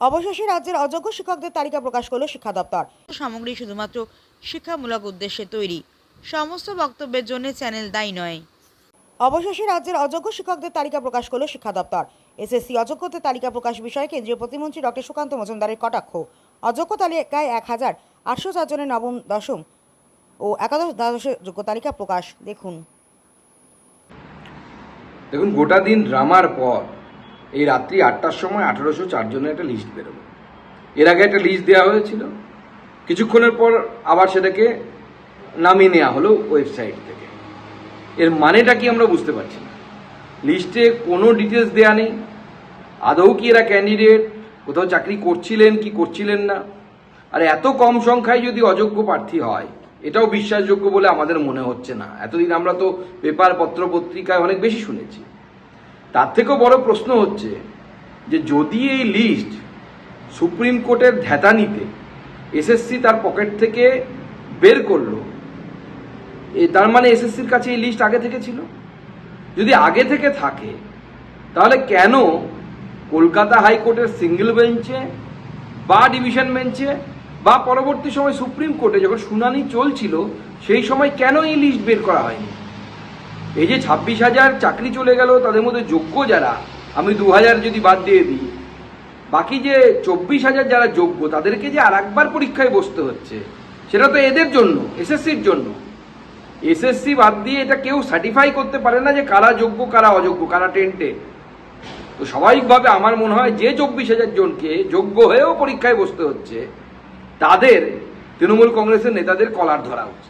অবশেষে রাজ্যের অযোগ্য শিক্ষকদের তালিকা প্রকাশ করল শিক্ষা দপ্তর। সামগ্রী শুধুমাত্র শিক্ষামূলক উদ্দেশ্যে তৈরি। সমস্ত বক্তব্যের জন্য চ্যানেল দায়ী নয়। অবশেষে রাজ্যের অযোগ্য শিক্ষকদের তালিকা প্রকাশ করল শিক্ষা দপ্তর। এসএসসি অযোগ্যদের তালিকা প্রকাশ বিষয়ে কেন্দ্রীয় প্রতিমন্ত্রী ডক্টর সুকান্ত মজুমদারের কটাক্ষ। অযোগ্য তালিকায় এক হাজার আটশো চার জনের নবম দশম ও একাদশ দ্বাদশের যোগ্য তালিকা প্রকাশ। দেখুন। দেখুন গোটা দিন ড্রামার পর এই রাত্রি আটটার সময় আঠারোশো চারজনের একটা লিস্ট বেরোলো। এর আগে একটা লিস্ট দেওয়া হয়েছিল। কিছুক্ষণের পর আবার সেটাকে নামিয়ে নেওয়া হলো ওয়েবসাইট থেকে। এর মানেটা কি আমরা বুঝতে পারছি না। লিস্টে কোনো ডিটেলস দেয়া নেই। আদৌ কি এরা ক্যান্ডিডেট কোথাও চাকরি করছিলেন কি করছিলেন না? আর এত কম সংখ্যায় যদি অযোগ্য প্রার্থী হয়, এটাও বিশ্বাসযোগ্য বলে আমাদের মনে হচ্ছে না। এতদিন আমরা তো পেপার পত্র, পত্রিকায় অনেক বেশি শুনেছি। তার থেকেও বড় প্রশ্ন হচ্ছে যে যদি এই লিস্ট সুপ্রিম কোর্টের ধ্যাতানিতে এসএসসি তার পকেট থেকে বের করল, এ তার মানে এসএসসির কাছে এই লিস্ট আগে থেকে ছিল? যদি আগে থেকে থাকে, তাহলে কেন কলকাতা হাইকোর্টের সিঙ্গেল বেঞ্চে বা ডিভিশন বেঞ্চে বা পরবর্তী সময় সুপ্রিম কোর্টে যখন শুনানি চলছিল, সেই সময় কেন এই লিস্ট বের করা হয়নি? এই যে ছাব্বিশ হাজার চাকরি চলে গেল, তাদের মধ্যে যোগ্য যারা, আমি দু হাজার যদি বাদ দিয়ে দিই, বাকি যে চব্বিশ হাজার যারা যোগ্য, তাদেরকে যে আর একবার পরীক্ষায় বসতে হচ্ছে, সেটা তো এদের জন্য, এসএসসির জন্য। এসএসসি বাদ দিয়ে এটা কেউ সার্টিফাই করতে পারে না যে কারা যোগ্য, কারা অযোগ্য, কারা টেন্টে তো স্বাভাবিকভাবে আমার মনে হয় যে চব্বিশ হাজার জনকে যোগ্য হয়েও পরীক্ষায় বসতে হচ্ছে, তাদের তৃণমূল কংগ্রেসের নেতাদের কলার ধরা উচিত।